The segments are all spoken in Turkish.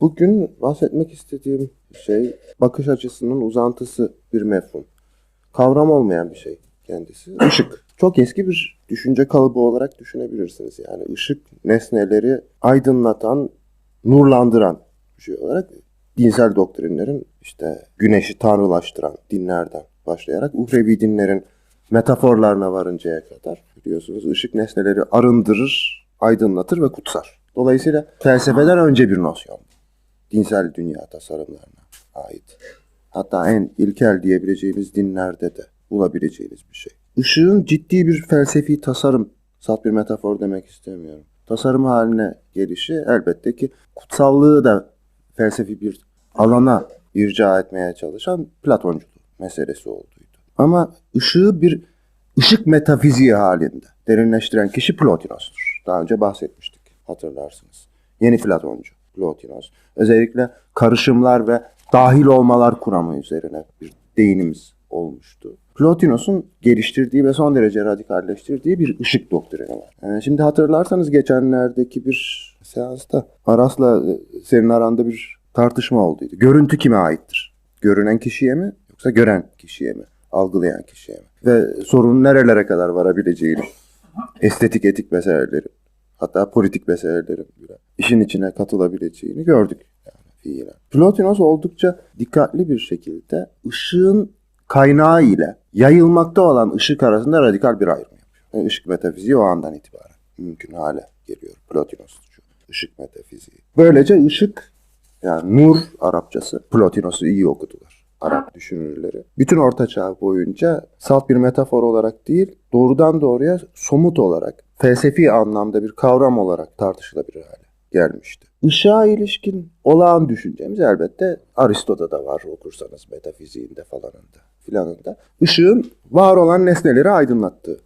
Bugün bahsetmek istediğim şey bakış açısının uzantısı bir mefhum. Kavram olmayan bir şey kendisi. Işık. Çok eski bir düşünce kalıbı olarak düşünebilirsiniz. Yani ışık nesneleri aydınlatan, nurlandıran bir şey olarak dinsel doktrinlerin işte güneşi tanrılaştıran dinlerden başlayarak uhrevi dinlerin metaforlarına varıncaya kadar biliyorsunuz ışık nesneleri arındırır, aydınlatır ve kutsar. Dolayısıyla felsefeden önce bir nosyon. Dinsel dünya tasarımlarına ait. Hatta en ilkel diyebileceğimiz dinlerde de bulabileceğiniz bir şey. Işığın ciddi bir felsefi tasarım, salt bir metafor demek istemiyorum. Tasarım haline gelişi elbette ki kutsallığı da felsefi bir alana irca etmeye çalışan Platonculuğu meselesi olduydu. Ama ışığı bir ışık metafiziği halinde derinleştiren kişi Plotinos'tur. Daha önce bahsetmiştik hatırlarsınız. Yeni Platoncu Plotinos. Özellikle karışımlar ve dahil olmalar kuramı üzerine bir değinimiz olmuştu. Plotinos'un geliştirdiği ve son derece radikalleştirdiği bir ışık doktrini var. Yani şimdi hatırlarsanız geçenlerdeki bir seansta Aras'la e, senin aranda bir tartışma olduydu. Görüntü kime aittir? Görünen kişiye mi yoksa gören kişiye mi? Algılayan kişiye mi? Ve sorunun nerelere kadar varabileceğini, estetik etik meselelerin, hatta politik meselelerin bile işin içine katılabileceğini gördük. Yani fiilen. Plotinos oldukça dikkatli bir şekilde ışığın kaynağı ile yayılmakta olan ışık arasında radikal bir ayrım yapıyor. Yani ışık metafiziği o andan itibaren mümkün hale geliyor Plotinosçu. Işık metafiziği. Böylece ışık yani nur Arapçası. Plotinos'u iyi okudular. Arap düşünürleri. Bütün Orta Çağ boyunca salt bir metafor olarak değil, doğrudan doğruya somut olarak, felsefi anlamda bir kavram olarak tartışılabilir hale gelmişti. Işığa ilişkin olağan düşüncemiz elbette Aristo'da da var okursanız metafiziğinde falanında filanında. Işığın var olan nesneleri aydınlattığı,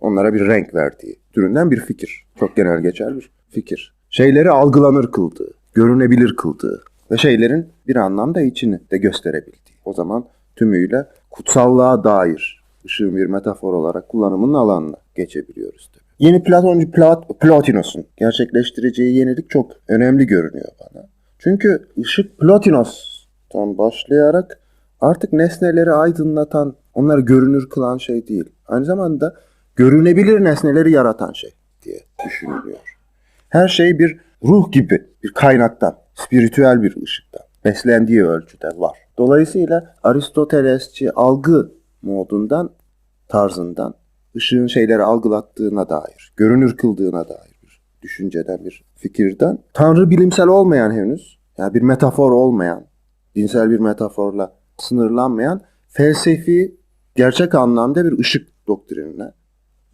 onlara bir renk verdiği türünden bir fikir. Çok genel geçer bir fikir. Şeyleri algılanır kıldığı, görünebilir kıldığı ve şeylerin bir anlamda içini de gösterebildiği. O zaman tümüyle kutsallığa dair ışığın bir metafor olarak kullanımının alanına geçebiliyoruz tabii. Yeni Platoncu Plat Plotinos'un gerçekleştireceği yenilik çok önemli görünüyor bana. Çünkü ışık Plotinos'tan başlayarak artık nesneleri aydınlatan, onları görünür kılan şey değil. Aynı zamanda görünebilir nesneleri yaratan şey diye düşünülüyor. Her şey bir ruh gibi bir kaynaktan, spiritüel bir ışıktan beslendiği ölçüde var. Dolayısıyla Aristotelesçi algı modundan, tarzından ışığın şeyleri algılattığına dair, görünür kıldığına dair bir düşünceden, bir fikirden, tanrı bilimsel olmayan henüz, yani bir metafor olmayan, dinsel bir metaforla sınırlanmayan, felsefi, gerçek anlamda bir ışık doktrinine,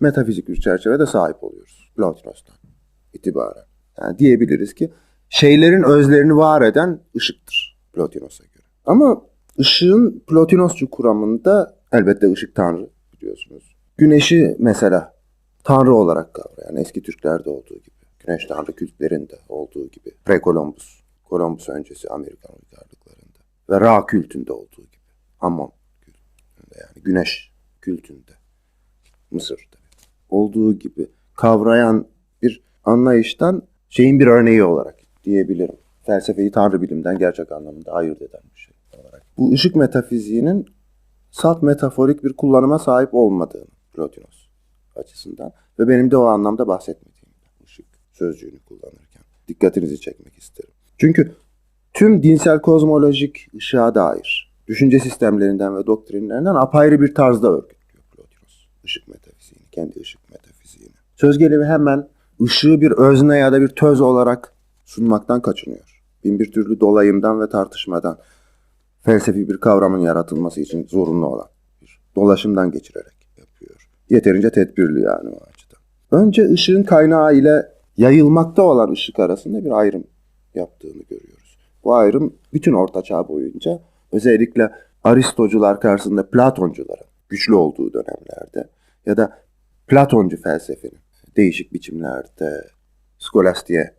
metafizik bir çerçevede sahip oluyoruz. Plotinos'tan itibaren. Yani diyebiliriz ki şeylerin özlerini var eden ışıktır Plotinos'a göre. Ama ışığın Plotinosçu kuramında elbette ışık tanrı biliyorsunuz. Güneşi mesela tanrı olarak kavrayan eski Türklerde olduğu gibi, güneş tanrı kültlerinde olduğu gibi, pre-Columbus, Columbus öncesi Amerikan uygarlıklarında ve Ra kültünde olduğu gibi, Amon kültünde yani güneş kültünde, Mısır'da olduğu gibi kavrayan bir anlayıştan şeyin bir örneği olarak diyebilirim. Felsefeyi tanrı bilimden gerçek anlamında ayırt eden bir şey olarak. Bu ışık metafiziğinin salt metaforik bir kullanıma sahip olmadığını Plotinos açısından ve benim de o anlamda bahsetmediğim ışık sözcüğünü kullanırken dikkatinizi çekmek isterim. Çünkü tüm dinsel kozmolojik ışığa dair düşünce sistemlerinden ve doktrinlerinden apayrı bir tarzda örgütlüyor Plotinos ışık metafiziğini, kendi ışık metafiziğini. Söz gelimi hemen ışığı bir özne ya da bir töz olarak sunmaktan kaçınıyor. Bin bir türlü dolayımdan ve tartışmadan felsefi bir kavramın yaratılması için zorunlu olan bir dolaşımdan geçirerek yapıyor. Yeterince tedbirli yani o açıdan. Önce ışığın kaynağı ile yayılmakta olan ışık arasında bir ayrım yaptığını görüyoruz. Bu ayrım bütün Orta Çağ boyunca özellikle Aristocular karşısında Platoncuların güçlü olduğu dönemlerde ya da Platoncu felsefenin değişik biçimlerde skolastiğe,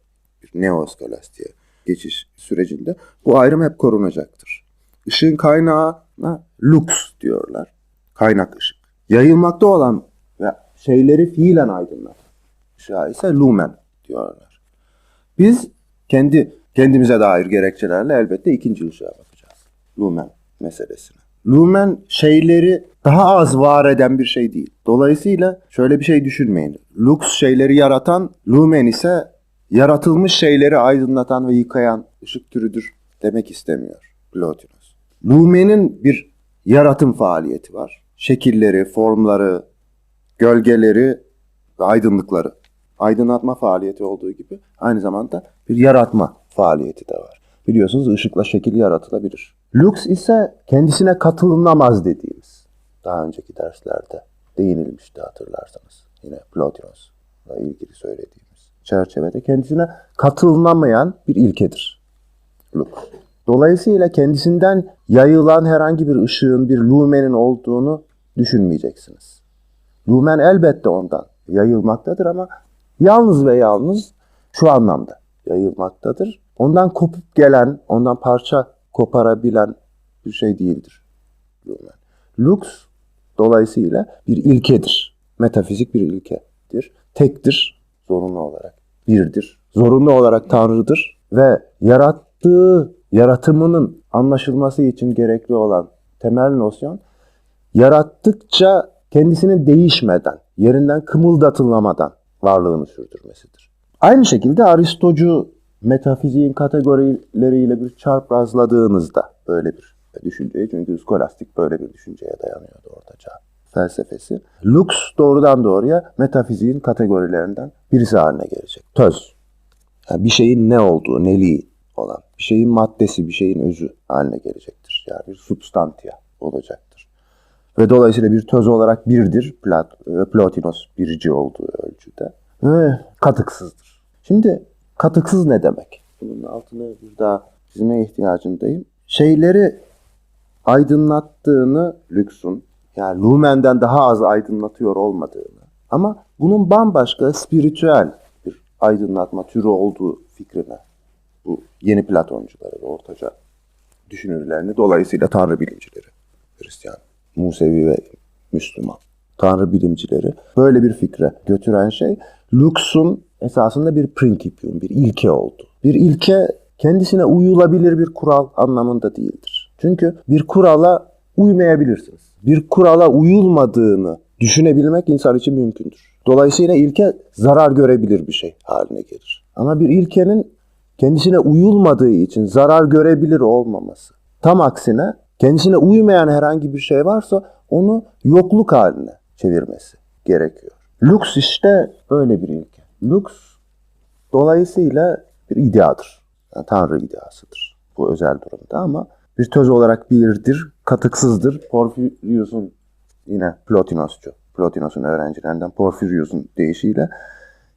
neoskolastiğe geçiş sürecinde bu ayrım hep korunacaktır. Işığın kaynağına lux diyorlar. Kaynak ışık. Yayılmakta olan ve şeyleri fiilen aydınlatan ışığa ise lumen diyorlar. Biz kendi kendimize dair gerekçelerle elbette ikinci ışığa bakacağız. Lumen meselesine. Lumen şeyleri daha az var eden bir şey değil. Dolayısıyla şöyle bir şey düşünmeyin. Lux şeyleri yaratan, lumen ise yaratılmış şeyleri aydınlatan ve yıkayan ışık türüdür demek istemiyor Plotinus. Lumen'in bir yaratım faaliyeti var. Şekilleri, formları, gölgeleri ve aydınlıkları. Aydınlatma faaliyeti olduğu gibi aynı zamanda bir yaratma faaliyeti de var. Biliyorsunuz ışıkla şekil yaratılabilir. Lux ise kendisine katılınamaz dediğimiz daha önceki derslerde değinilmişti hatırlarsanız. Yine Plotinos'la ilgili söylediğimiz çerçevede kendisine katılınamayan bir ilkedir. Dolayısıyla kendisinden yayılan herhangi bir ışığın bir lumenin olduğunu düşünmeyeceksiniz. Lumen elbette ondan yayılmaktadır ama yalnız ve yalnız şu anlamda yayılmaktadır. Ondan kopup gelen, ondan parça koparabilen bir şey değildir. Lumen. Lux dolayısıyla bir ilkedir. Metafizik bir ilkedir. Tektir zorunlu olarak. Birdir. Zorunlu olarak Tanrı'dır ve yarattığı yaratımının anlaşılması için gerekli olan temel nosyon yarattıkça kendisinin değişmeden, yerinden kımıldatılamadan varlığını sürdürmesidir. Aynı şekilde Aristocu metafiziğin kategorileriyle bir çarprazladığınızda böyle bir düşünceyi çünkü skolastik böyle bir düşünceye dayanıyordu ortaçağ felsefesi. Lux doğrudan doğruya metafiziğin kategorilerinden birisi haline gelecek. Töz. Yani bir şeyin ne olduğu, neliği olan, bir şeyin maddesi, bir şeyin özü haline gelecektir. Yani bir substantia olacaktır. Ve dolayısıyla bir töz olarak birdir. Plat, Plotinos birici olduğu ölçüde. Ve katıksızdır. Şimdi katıksız ne demek? Bunun altını bir daha çizmeye ihtiyacındayım. Şeyleri aydınlattığını Lüks'ün, yani Lumen'den daha az aydınlatıyor olmadığını ama bunun bambaşka spiritüel bir aydınlatma türü olduğu fikrine bu yeni Platoncuları ve ortaca düşünürlerini dolayısıyla Tanrı bilimcileri, Hristiyan, Musevi ve Müslüman Tanrı bilimcileri böyle bir fikre götüren şey Lux'un esasında bir principium, bir ilke oldu. Bir ilke kendisine uyulabilir bir kural anlamında değildir. Çünkü bir kurala uymayabilirsiniz. Bir kurala uyulmadığını düşünebilmek insan için mümkündür. Dolayısıyla ilke zarar görebilir bir şey haline gelir. Ama bir ilkenin kendisine uyulmadığı için zarar görebilir olmaması. Tam aksine kendisine uymayan herhangi bir şey varsa onu yokluk haline çevirmesi gerekiyor. Lux işte öyle bir ilke. Lux dolayısıyla bir ideadır. Yani Tanrı ideasıdır bu özel durumda ama bir töz olarak birdir, katıksızdır. Porfirius'un yine Plotinosçu, Plotinos'un öğrencilerinden Porfirius'un deyişiyle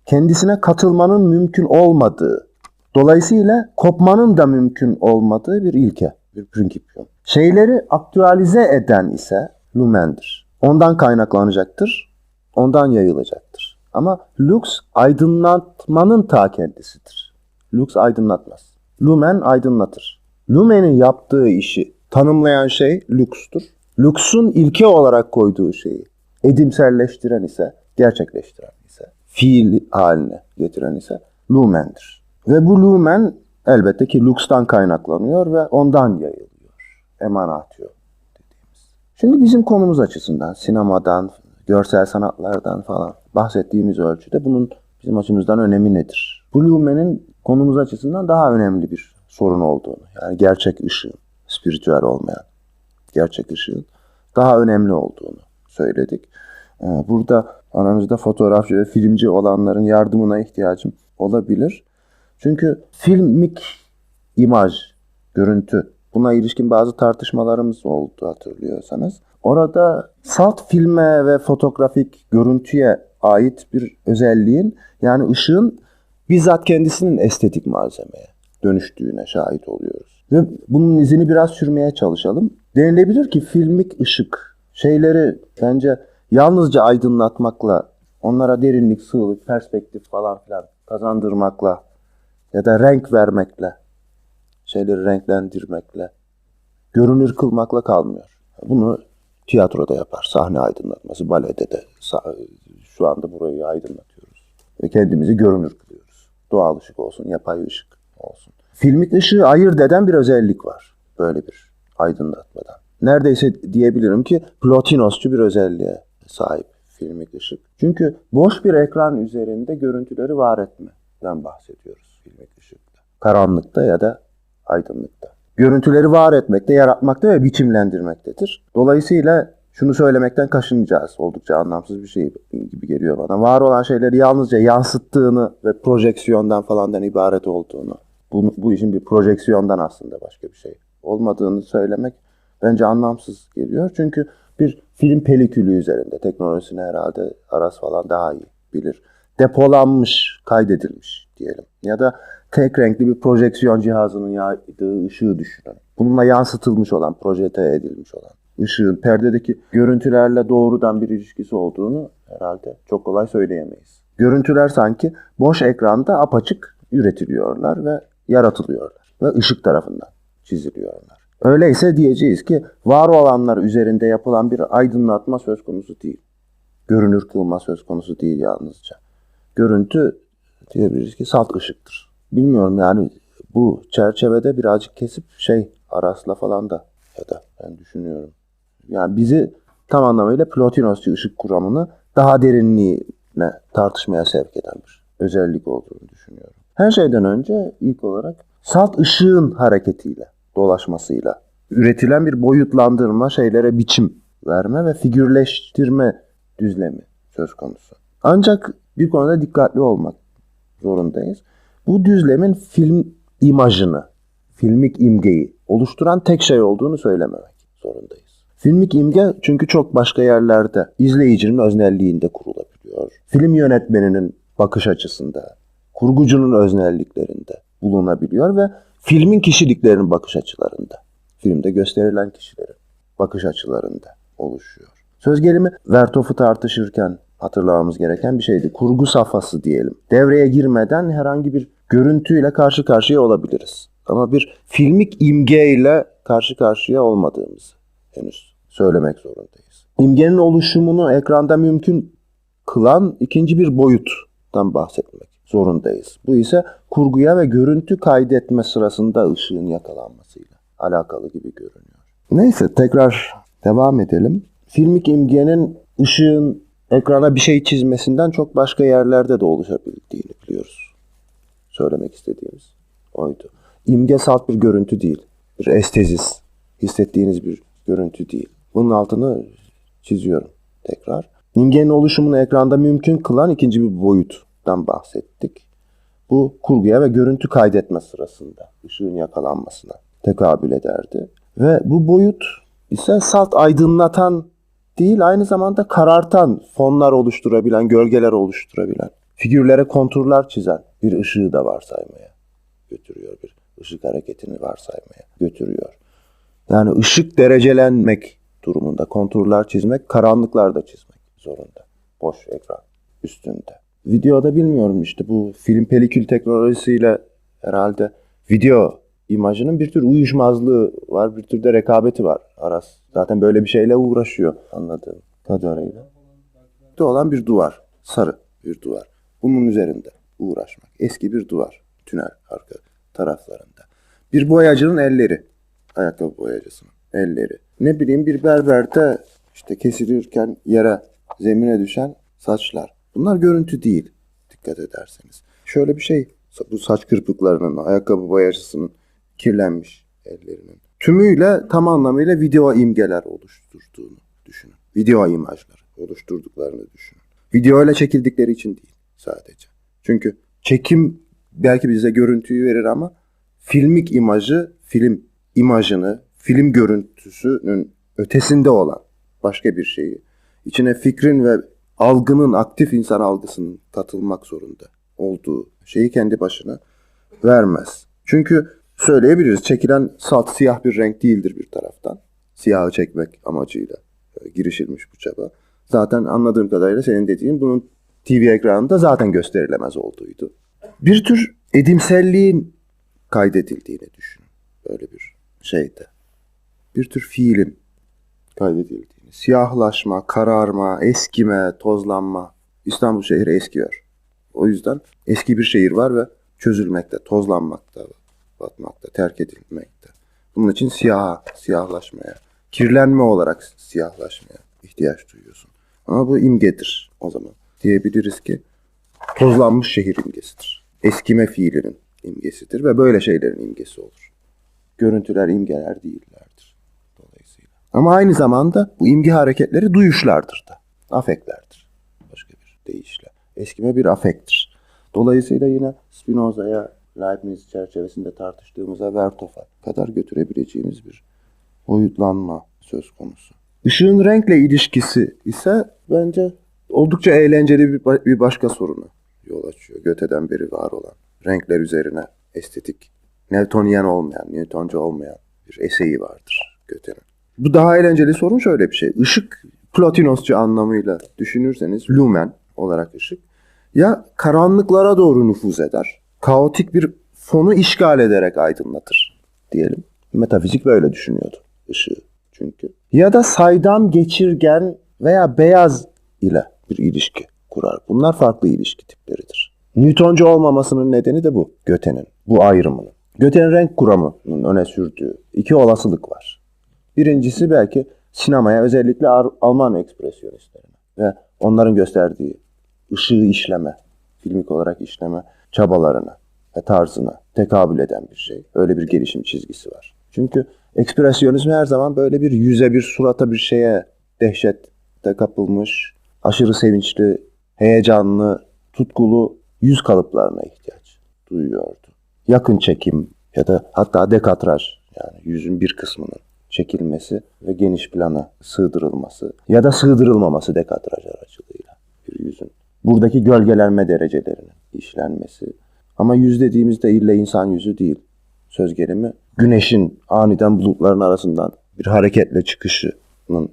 kendisine katılmanın mümkün olmadığı, dolayısıyla kopmanın da mümkün olmadığı bir ilke, bir prinsipyum. Şeyleri aktüalize eden ise lumendir. Ondan kaynaklanacaktır, ondan yayılacaktır. Ama lux aydınlatmanın ta kendisidir. Lux aydınlatmaz. Lumen aydınlatır. Lumen'in yaptığı işi tanımlayan şey lux'tur. Lux'un ilke olarak koyduğu şeyi edimselleştiren ise, gerçekleştiren ise, fiil haline getiren ise lumendir. Ve bu lumen elbette ki lux'tan kaynaklanıyor ve ondan yayılıyor. Emanatio dediğimiz. Şimdi bizim konumuz açısından sinemadan, görsel sanatlardan falan bahsettiğimiz ölçüde bunun bizim açımızdan önemi nedir? Bu lumenin konumuz açısından daha önemli bir sorun olduğunu, yani gerçek ışığın, spiritüel olmayan gerçek ışığın daha önemli olduğunu söyledik. Burada aranızda fotoğrafçı ve filmci olanların yardımına ihtiyacım olabilir. Çünkü filmik imaj, görüntü buna ilişkin bazı tartışmalarımız oldu hatırlıyorsanız. Orada salt filme ve fotoğrafik görüntüye ait bir özelliğin yani ışığın bizzat kendisinin estetik malzemeye dönüştüğüne şahit oluyoruz. Ve bunun izini biraz sürmeye çalışalım. Denilebilir ki filmik ışık şeyleri bence yalnızca aydınlatmakla, onlara derinlik, sığlık, perspektif falan filan kazandırmakla ya da renk vermekle, şeyleri renklendirmekle, görünür kılmakla kalmıyor. Bunu tiyatroda yapar, sahne aydınlatması, balede de şu anda burayı aydınlatıyoruz. Ve kendimizi görünür kılıyoruz. Doğal ışık olsun, yapay ışık olsun. Filmik ışığı ayırt eden bir özellik var. Böyle bir aydınlatmadan. Neredeyse diyebilirim ki Plotinosçu bir özelliğe sahip filmik ışık. Çünkü boş bir ekran üzerinde görüntüleri var etmeden bahsediyoruz filmik ışıkta. Karanlıkta ya da aydınlıkta. Görüntüleri var etmekte, yaratmakta ve biçimlendirmektedir. Dolayısıyla şunu söylemekten kaşınacağız. Oldukça anlamsız bir şey gibi geliyor bana. Var olan şeyleri yalnızca yansıttığını ve projeksiyondan falandan ibaret olduğunu, bu, bu işin bir projeksiyondan aslında başka bir şey olmadığını söylemek bence anlamsız geliyor. Çünkü bir film pelikülü üzerinde teknolojisini herhalde Aras falan daha iyi bilir. Depolanmış, kaydedilmiş diyelim. Ya da tek renkli bir projeksiyon cihazının yaydığı ışığı düşünün. Bununla yansıtılmış olan, projete edilmiş olan ışığın perdedeki görüntülerle doğrudan bir ilişkisi olduğunu herhalde çok kolay söyleyemeyiz. Görüntüler sanki boş ekranda apaçık üretiliyorlar ve yaratılıyorlar ve ışık tarafından çiziliyorlar. Öyleyse diyeceğiz ki var olanlar üzerinde yapılan bir aydınlatma söz konusu değil. Görünür kılma söz konusu değil yalnızca. Görüntü diyebiliriz ki salt ışıktır. Bilmiyorum yani bu çerçevede birazcık kesip şey Aras'la falan da ya da ben düşünüyorum. Yani bizi tam anlamıyla Plotinosçu ışık kuramını daha derinliğine tartışmaya sevk eden bir özellik olduğunu düşünüyorum. Her şeyden önce ilk olarak salt ışığın hareketiyle, dolaşmasıyla üretilen bir boyutlandırma, şeylere biçim verme ve figürleştirme düzlemi söz konusu. Ancak bir konuda dikkatli olmak zorundayız. Bu düzlemin film imajını, filmik imgeyi oluşturan tek şey olduğunu söylememek zorundayız. Filmik imge çünkü çok başka yerlerde izleyicinin öznelliğinde kurulabiliyor. Film yönetmeninin bakış açısında, kurgucunun öznelliklerinde bulunabiliyor ve filmin kişiliklerinin bakış açılarında, filmde gösterilen kişilerin bakış açılarında oluşuyor. Söz gelimi Vertof'u tartışırken hatırlamamız gereken bir şeydi. Kurgu safhası diyelim. Devreye girmeden herhangi bir görüntüyle karşı karşıya olabiliriz. Ama bir filmik imgeyle karşı karşıya olmadığımızı henüz söylemek zorundayız. İmgenin oluşumunu ekranda mümkün kılan ikinci bir boyuttan bahsetmek zorundayız. Bu ise kurguya ve görüntü kaydetme sırasında ışığın yakalanmasıyla alakalı gibi görünüyor. Neyse tekrar devam edelim. Filmik imgenin ışığın ekrana bir şey çizmesinden çok başka yerlerde de oluşabildiğini biliyoruz. Söylemek istediğimiz oydu. İmge salt bir görüntü değil. Bir estezis. Hissettiğiniz bir görüntü değil. Bunun altını çiziyorum tekrar. İmgenin oluşumunu ekranda mümkün kılan ikinci bir boyuttan bahsettik. Bu kurguya ve görüntü kaydetme sırasında ışığın yakalanmasına tekabül ederdi. Ve bu boyut ise salt aydınlatan değil aynı zamanda karartan fonlar oluşturabilen, gölgeler oluşturabilen, figürlere konturlar çizen bir ışığı da varsaymaya götürüyor. Bir ışık hareketini varsaymaya götürüyor. Yani ışık derecelenmek durumunda konturlar çizmek, karanlıklarda çizmek zorunda. Boş ekran üstünde. Videoda bilmiyorum işte bu film pelikül teknolojisiyle herhalde video imajının bir tür uyuşmazlığı var, bir tür de rekabeti var. Aras zaten böyle bir şeyle uğraşıyor anladığım kadarıyla. De olan bir duvar, sarı bir duvar. Bunun üzerinde uğraşmak. Eski bir duvar, tünel arka taraflarında. Bir boyacının elleri, ayakkabı boyacısının elleri. Ne bileyim bir berberde işte kesilirken yere, zemine düşen saçlar. Bunlar görüntü değil dikkat ederseniz. Şöyle bir şey bu saç kırpıklarının, ayakkabı boyacısının kirlenmiş ellerinin. Tümüyle tam anlamıyla video imgeler oluşturduğunu düşünün. Video imajları oluşturduklarını düşünün. Video ile çekildikleri için değil sadece. Çünkü çekim belki bize görüntüyü verir ama filmik imajı, film imajını, film görüntüsünün ötesinde olan başka bir şeyi, içine fikrin ve algının, aktif insan algısının katılmak zorunda olduğu şeyi kendi başına vermez. Çünkü söyleyebiliriz çekilen salt siyah bir renk değildir bir taraftan. Siyahı çekmek amacıyla e, girişilmiş bu çaba. Zaten anladığım kadarıyla senin dediğin bunun TV ekranında zaten gösterilemez olduğuydu. Bir tür edimselliğin kaydedildiğini düşün. Böyle bir şeyde. Bir tür fiilin kaydedildiğini. Siyahlaşma, kararma, eskime, tozlanma. İstanbul şehri eskiyor. O yüzden eski bir şehir var ve çözülmekte, tozlanmakta batmakta, terk edilmekte. Bunun için siyah, siyahlaşmaya, kirlenme olarak siyahlaşmaya ihtiyaç duyuyorsun. Ama bu imgedir o zaman. Diyebiliriz ki tozlanmış şehir imgesidir. Eskime fiilinin imgesidir ve böyle şeylerin imgesi olur. Görüntüler imgeler değillerdir. Ama aynı zamanda bu imge hareketleri duyuşlardır da. Afeklerdir. Başka bir deyişle. Eskime bir afektir. Dolayısıyla yine Spinoza'ya Leibniz çerçevesinde tartıştığımızda Vertof'a kadar götürebileceğimiz bir boyutlanma söz konusu. Işığın renkle ilişkisi ise bence oldukça eğlenceli bir, bir başka soruna yol açıyor. Göteden beri var olan renkler üzerine estetik, Newtonian olmayan, Newtoncu olmayan bir eseyi vardır Göte'nin. Bu daha eğlenceli sorun şöyle bir şey. Işık Plotinosçu anlamıyla düşünürseniz lumen olarak ışık ya karanlıklara doğru nüfuz eder, kaotik bir fonu işgal ederek aydınlatır diyelim. Metafizik böyle düşünüyordu ışığı çünkü. Ya da saydam, geçirgen veya beyaz ile bir ilişki kurar. Bunlar farklı ilişki tipleridir. Newtoncu olmamasının nedeni de bu. Göte'nin, bu ayrımının. Göte'nin renk kuramının öne sürdüğü iki olasılık var. Birincisi belki sinemaya özellikle Alman ekspresyonistlerine ve onların gösterdiği ışığı işleme, filmik olarak işleme çabalarına ve tarzına tekabül eden bir şey. Öyle bir gelişim çizgisi var. Çünkü ekspresyonizm her zaman böyle bir yüze, bir surata, bir şeye dehşette kapılmış, aşırı sevinçli, heyecanlı, tutkulu yüz kalıplarına ihtiyaç duyuyordu. Yakın çekim ya da hatta dekatraj yani yüzün bir kısmının çekilmesi ve geniş plana sığdırılması ya da sığdırılmaması dekatraj aracılığıyla bir yüzün. Buradaki gölgelenme derecelerinin işlenmesi. Ama yüz dediğimizde ille insan yüzü değil. Söz gelimi güneşin aniden bulutların arasından bir hareketle çıkışının,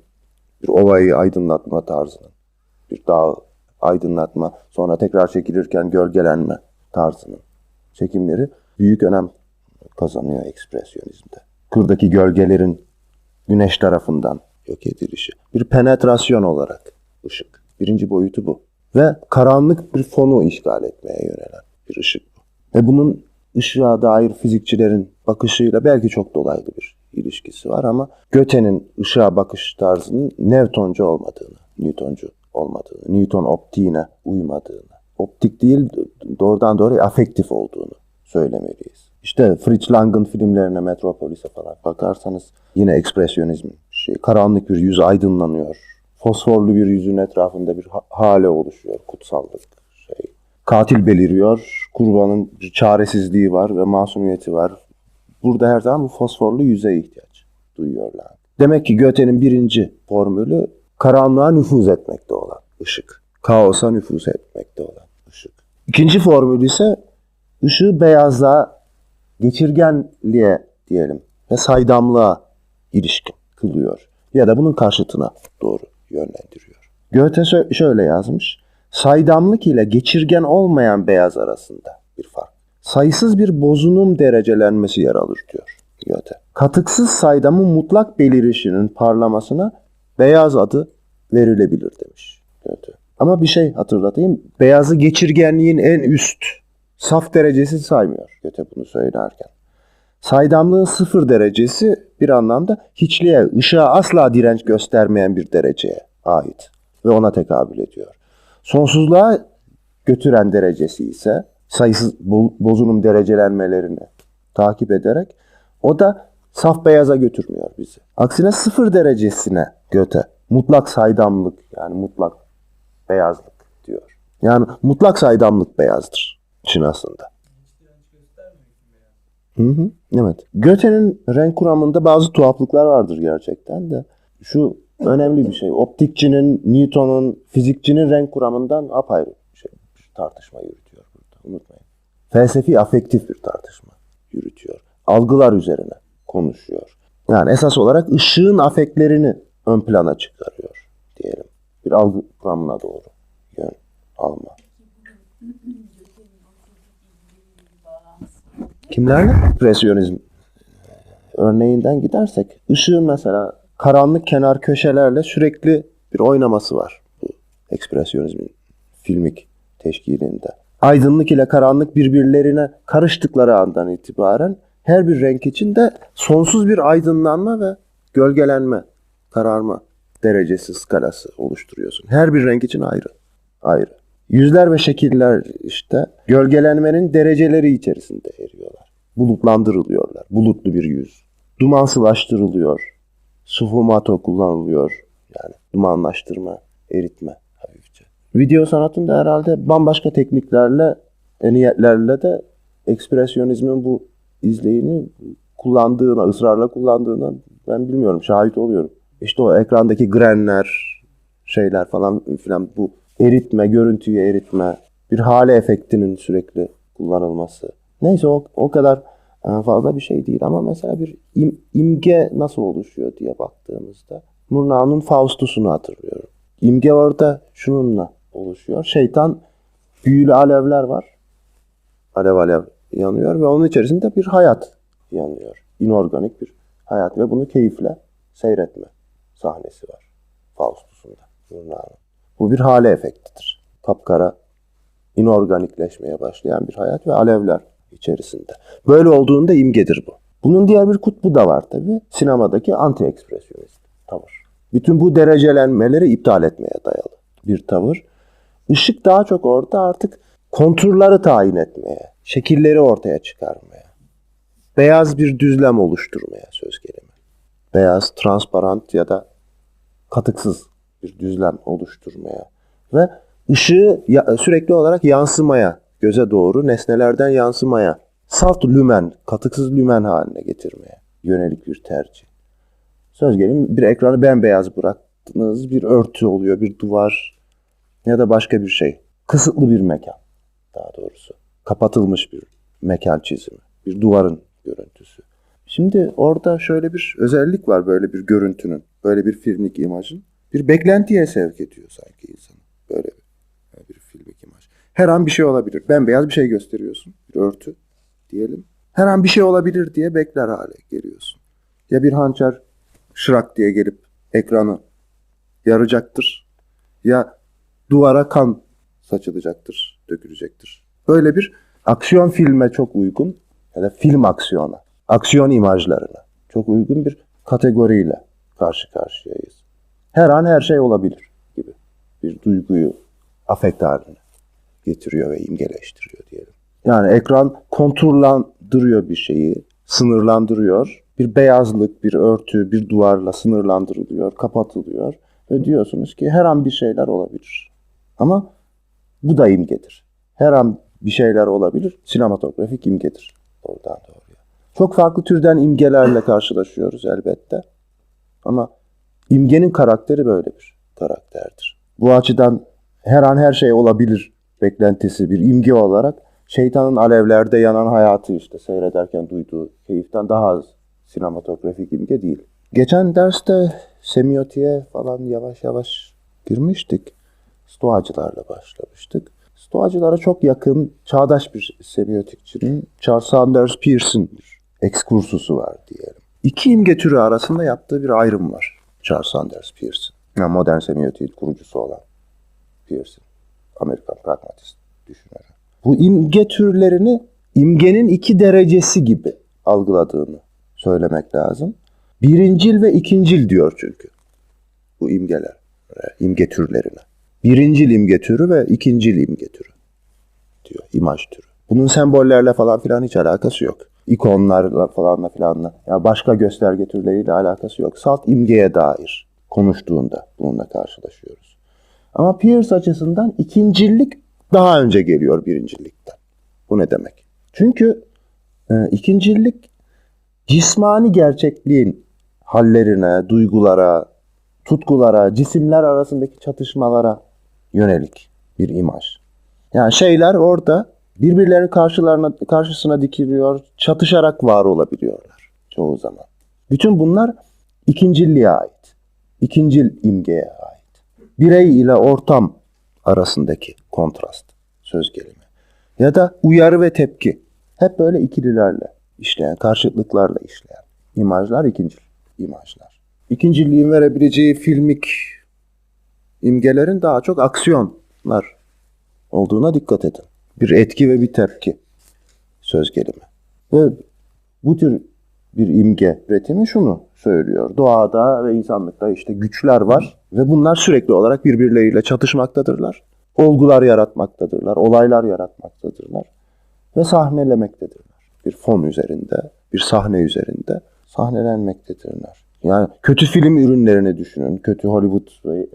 bir ovayı aydınlatma tarzının, bir dağı aydınlatma, sonra tekrar çekilirken gölgelenme tarzının çekimleri büyük önem kazanıyor ekspresyonizmde. Kırdaki gölgelerin güneş tarafından yok edilişi. Bir penetrasyon olarak ışık. Birinci boyutu bu. Ve karanlık bir fonu işgal etmeye yönelen bir ışık bu. Ve bunun ışığa dair fizikçilerin bakışıyla belki çok dolaylı bir ilişkisi var ama Göte'nin ışığa bakış tarzının Newtoncu olmadığını, Newtoncu olmadığını, Newton optiğine uymadığını, optik değil doğrudan doğruya afektif olduğunu söylemeliyiz. İşte Fritz Lang'ın filmlerine, Metropolis'e falan bakarsanız yine ekspresyonizm şey, karanlık bir yüz aydınlanıyor. Fosforlu bir yüzün etrafında bir ha- hale oluşuyor, kutsallık şey. Katil beliriyor, kurbanın çaresizliği var ve masumiyeti var. Burada her zaman bu fosforlu yüze ihtiyaç duyuyorlar. Demek ki Göte'nin birinci formülü karanlığa nüfuz etmekte olan ışık. Kaosa nüfuz etmekte olan ışık. İkinci formül ise ışığı beyazlığa, geçirgenliğe diyelim ve saydamlığa ilişkin kılıyor. Ya da bunun karşıtına doğru yönlendiriyor. Goethe şö- şöyle yazmış. Saydamlık ile geçirgen olmayan beyaz arasında bir fark. Sayısız bir bozunum derecelenmesi yer alır diyor Goethe. Katıksız saydamın mutlak belirişinin parlamasına beyaz adı verilebilir demiş Goethe. Ama bir şey hatırlatayım. Beyazı geçirgenliğin en üst saf derecesi saymıyor Goethe bunu söylerken. Saydamlığın sıfır derecesi bir anlamda hiçliğe, ışığa asla direnç göstermeyen bir dereceye ait ve ona tekabül ediyor. Sonsuzluğa götüren derecesi ise sayısız bo- bozunum derecelenmelerini takip ederek o da saf beyaza götürmüyor bizi. Aksine sıfır derecesine göte mutlak saydamlık yani mutlak beyazlık diyor. Yani mutlak saydamlık beyazdır için aslında. Hı hı, evet. Göte'nin renk kuramında bazı tuhaflıklar vardır gerçekten de. Şu önemli bir şey. Optikçinin, Newton'un, fizikçinin renk kuramından apayrı bir şey. Bir tartışma yürütüyor burada. Unutmayın. Felsefi afektif bir tartışma yürütüyor. Algılar üzerine konuşuyor. Yani esas olarak ışığın afeklerini ön plana çıkarıyor diyelim. Bir algı kuramına doğru Kimlerle? Presiyonizm örneğinden gidersek ışığın mesela karanlık kenar köşelerle sürekli bir oynaması var bu ekspresyonizmin filmik teşkilinde. Aydınlık ile karanlık birbirlerine karıştıkları andan itibaren Her bir renk için de sonsuz bir aydınlanma ve gölgelenme, kararma derecesi skalası oluşturuyorsun. Her bir renk için ayrı. Ayrı. Yüzler ve şekiller işte gölgelenmenin dereceleri içerisinde eriyorlar. Bulutlandırılıyorlar. Bulutlu bir yüz. Dumansılaştırılıyor. Sfumato kullanılıyor. Yani dumanlaştırma, eritme hafifçe. Video sanatında herhalde bambaşka tekniklerle, e, niyetlerle de ekspresyonizmin bu izleyini kullandığına, ısrarla kullandığına ben bilmiyorum, şahit oluyorum. İşte o ekrandaki grenler, şeyler falan filan bu eritme, görüntüyü eritme, bir hale efektinin sürekli kullanılması. Neyse o, o kadar e, fazla bir şey değil ama mesela bir im- imge nasıl oluşuyor diye baktığımızda Murnau'nun Faustus'unu hatırlıyorum. İmge orada şununla oluşuyor. Şeytan büyülü alevler var. Alev alev yanıyor ve onun içerisinde bir hayat yanıyor. İnorganik bir hayat ve bunu keyifle seyretme sahnesi var. Faustus'unda. Murnau'nun. Bu bir hale efektidir. Kapkara inorganikleşmeye başlayan bir hayat ve alevler içerisinde. Böyle olduğunda imgedir bu. Bunun diğer bir kutbu da var tabi. Sinemadaki anti-ekspresyonist tavır. Bütün bu derecelenmeleri iptal etmeye dayalı bir tavır. Işık daha çok orada artık konturları tayin etmeye, şekilleri ortaya çıkarmaya, beyaz bir düzlem oluşturmaya söz gelimi. Beyaz, transparant ya da katıksız bir düzlem oluşturmaya ve ışığı sürekli olarak yansımaya, göze doğru nesnelerden yansımaya, salt lümen, katıksız lümen haline getirmeye yönelik bir tercih. Söz gelimi bir ekranı bembeyaz bıraktınız, bir örtü oluyor, bir duvar ya da başka bir şey. Kısıtlı bir mekan daha doğrusu. Kapatılmış bir mekan çizimi, bir duvarın görüntüsü. Şimdi orada şöyle bir özellik var böyle bir görüntünün, böyle bir filmik imajın. Bir beklentiye sevk ediyor sanki insanı. Böyle bir. Her an bir şey olabilir. Bembeyaz bir şey gösteriyorsun. Bir örtü diyelim. Her an bir şey olabilir diye bekler hale geliyorsun. Ya bir hançer şırak diye gelip ekranı yaracaktır. Ya duvara kan saçılacaktır, dökülecektir. Böyle bir aksiyon filme çok uygun ya da film aksiyona, aksiyon imajlarına çok uygun bir kategoriyle karşı karşıyayız. Her an her şey olabilir gibi bir duyguyu afekt haline getiriyor ve imgeleştiriyor diyelim. Yani ekran konturlandırıyor bir şeyi, sınırlandırıyor. Bir beyazlık, bir örtü, bir duvarla sınırlandırılıyor, kapatılıyor. Ve diyorsunuz ki her an bir şeyler olabilir. Ama bu da imgedir. Her an bir şeyler olabilir. Sinematografik imgedir. Oradan doğruya. Çok farklı türden imgelerle karşılaşıyoruz elbette. Ama imgenin karakteri böyle bir karakterdir. Bu açıdan her an her şey olabilir beklentisi bir imge olarak şeytanın alevlerde yanan hayatı işte seyrederken duyduğu keyiften daha az sinematografik imge değil. Geçen derste semiotiğe falan yavaş yavaş girmiştik. Stoacılarla başlamıştık. Stoacılara çok yakın çağdaş bir semiotikçinin Charles Sanders Peirce'in ekskursusu var diyelim. İki imge türü arasında yaptığı bir ayrım var Charles Sanders Peirce'in. Yani modern semiotiğin kurucusu olan Peirce'in. Amerikan pragmatist düşünür. Bu imge türlerini imgenin iki derecesi gibi algıladığını söylemek lazım. Birincil ve ikincil diyor çünkü bu imgeler, imge türlerine. Birincil imge türü ve ikincil imge türü diyor, imaj türü. Bunun sembollerle falan filan hiç alakası yok. İkonlarla falanla filanla. Ya başka gösterge türleriyle alakası yok. Salt imgeye dair konuştuğunda bununla karşılaşıyoruz. Ama Pierce açısından ikincillik daha önce geliyor birincilikten. Bu ne demek? Çünkü e, ikincillik cismani gerçekliğin hallerine, duygulara, tutkulara, cisimler arasındaki çatışmalara yönelik bir imaj. Yani şeyler orada birbirlerinin karşılarına, karşısına dikiliyor, çatışarak var olabiliyorlar çoğu zaman. Bütün bunlar ikincilliğe ait. İkincil imgeye ait. Birey ile ortam arasındaki kontrast söz gelimi. Ya da uyarı ve tepki. Hep böyle ikililerle işleyen, karşıtlıklarla işleyen imajlar ikincil imajlar. İkinciliğin verebileceği filmik imgelerin daha çok aksiyonlar olduğuna dikkat edin. Bir etki ve bir tepki söz gelimi. Ve Bu tür bir imge üretimi şunu söylüyor. Doğada ve insanlıkta işte güçler var ve bunlar sürekli olarak birbirleriyle çatışmaktadırlar. Olgular yaratmaktadırlar, olaylar yaratmaktadırlar ve sahnelemektedurlar. Bir fon üzerinde, bir sahne üzerinde sahnelenmektedirler. Yani kötü film ürünlerini düşünün. Kötü Hollywood ve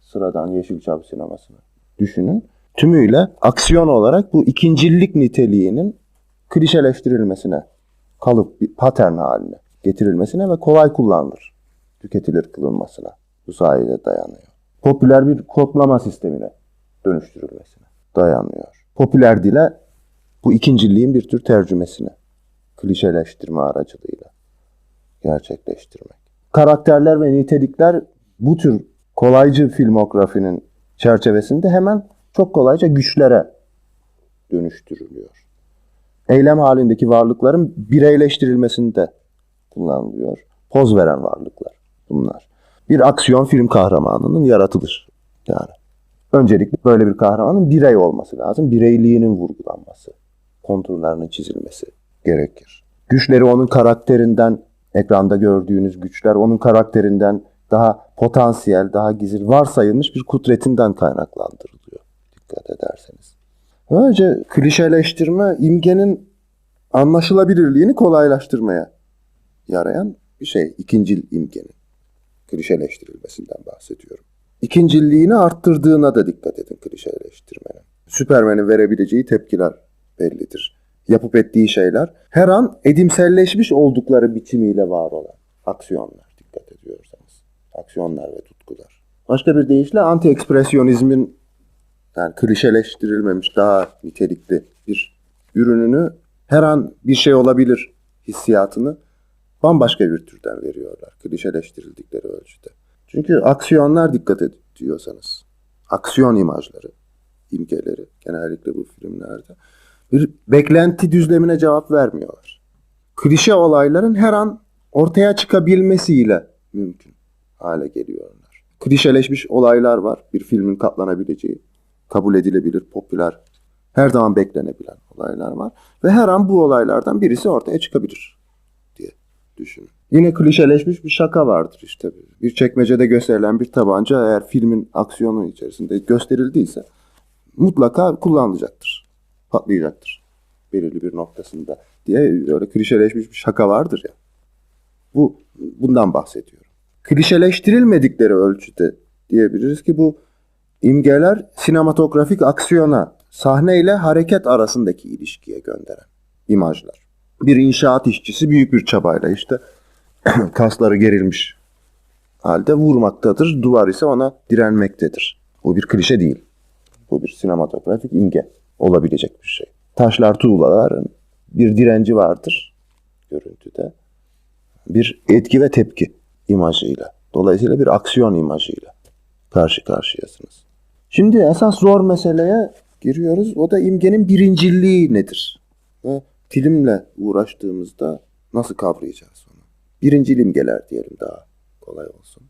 sıradan Yeşilçam sinemasını düşünün. Tümüyle aksiyon olarak bu ikincillik niteliğinin klişeleştirilmesine, kalıp bir patern haline getirilmesine ve kolay kullanılır, tüketilir kılınmasına bu sayede dayanıyor. Popüler bir kodlama sistemine dönüştürülmesine dayanıyor. Popüler dile bu ikinciliğin bir tür tercümesine, klişeleştirme aracılığıyla gerçekleştirmek. Karakterler ve nitelikler bu tür kolaycı filmografinin çerçevesinde hemen çok kolayca güçlere dönüştürülüyor. Eylem halindeki varlıkların bireyleştirilmesinde kullanılıyor. Poz veren varlıklar bunlar. Bir aksiyon film kahramanının yaratılır yani. Öncelikle böyle bir kahramanın birey olması lazım. Bireyliğinin vurgulanması, konturlarının çizilmesi gerekir. Güçleri onun karakterinden, ekranda gördüğünüz güçler onun karakterinden daha potansiyel, daha gizli, varsayılmış bir kudretinden kaynaklandırılıyor. Dikkat ederseniz. Böylece klişeleştirme imgenin anlaşılabilirliğini kolaylaştırmaya yarayan bir şey. İkincil imgenin klişeleştirilmesinden bahsediyorum. İkincilliğini arttırdığına da dikkat edin klişeleştirmenin. Süpermen'in verebileceği tepkiler bellidir. Yapıp ettiği şeyler her an edimselleşmiş oldukları biçimiyle var olan aksiyonlar dikkat ediyorsanız. Aksiyonlar ve tutkular. Başka bir deyişle anti-ekspresyonizmin yani klişeleştirilmemiş daha nitelikli bir ürününü her an bir şey olabilir hissiyatını bambaşka bir türden veriyorlar. Klişeleştirildikleri ölçüde. Çünkü aksiyonlar dikkat ediyorsanız, aksiyon imajları, imgeleri genellikle bu filmlerde bir beklenti düzlemine cevap vermiyorlar. Klişe olayların her an ortaya çıkabilmesiyle mümkün hale geliyorlar. Klişeleşmiş olaylar var. Bir filmin katlanabileceği, kabul edilebilir, popüler, her zaman beklenebilen olaylar var. Ve her an bu olaylardan birisi ortaya çıkabilir diye düşünün. Yine klişeleşmiş bir şaka vardır işte. Bir çekmecede gösterilen bir tabanca eğer filmin aksiyonu içerisinde gösterildiyse mutlaka kullanılacaktır. Patlayacaktır. Belirli bir noktasında diye öyle klişeleşmiş bir şaka vardır ya. Bu bundan bahsediyorum. Klişeleştirilmedikleri ölçüde diyebiliriz ki bu imgeler sinematografik aksiyona, sahne ile hareket arasındaki ilişkiye gönderen imajlar. Bir inşaat işçisi büyük bir çabayla işte kasları gerilmiş halde vurmaktadır. Duvar ise ona direnmektedir. Bu bir klişe değil. Bu bir sinematografik imge olabilecek bir şey. Taşlar, tuğlaların bir direnci vardır görüntüde. Bir etki ve tepki imajıyla. Dolayısıyla bir aksiyon imajıyla karşı karşıyasınız. Şimdi esas zor meseleye giriyoruz. O da imgenin birincilliği nedir? Ve filmle uğraştığımızda nasıl kavrayacağız onu? Birincil imgeler diyelim daha kolay olsun.